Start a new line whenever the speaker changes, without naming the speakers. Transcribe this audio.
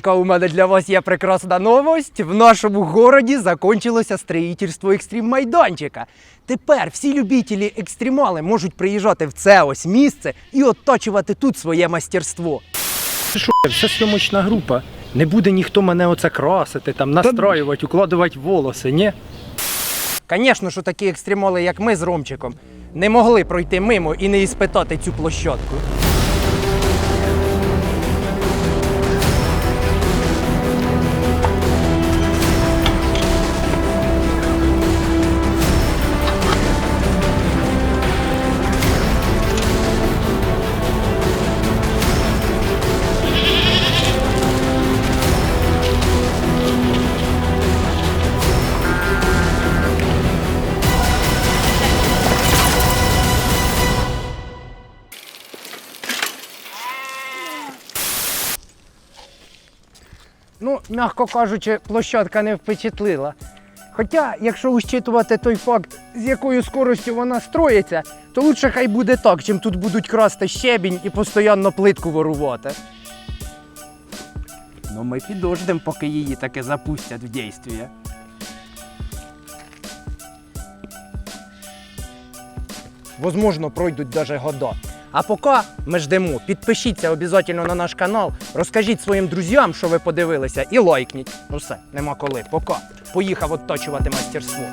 яка у мене для вас є прекрасна новость. В нашому городі закончилося строїтельство екстрім майданчика. Тепер всі любителі екстремали можуть приїжджати в це ось місце і отточувати тут своє мастерство. Що, це съемочна група. Не буде ніхто мене оце красити, там настроювати, укладувати волоси, ні? Звісно, що такі екстремали, як ми з Ромчиком, не могли пройти мимо і не іспитати цю площадку. Ну, м'яко кажучи, площадка не впечатлила. Хоча, якщо учитувати той факт, з якою скоростю вона строїться, то лучше хай буде так, чим тут будуть красти щебінь і постійно плитку ворувати. Ну, ми підождемо, поки її таки запустять в дійстві. Возможно, пройдуть даже года. А поки ми ждемо, підпишіться обов'язково на наш канал, розкажіть своїм друзям, що ви подивилися, і лайкніть. Ну все, нема коли. Пока. Поїхав отточувати мастерство.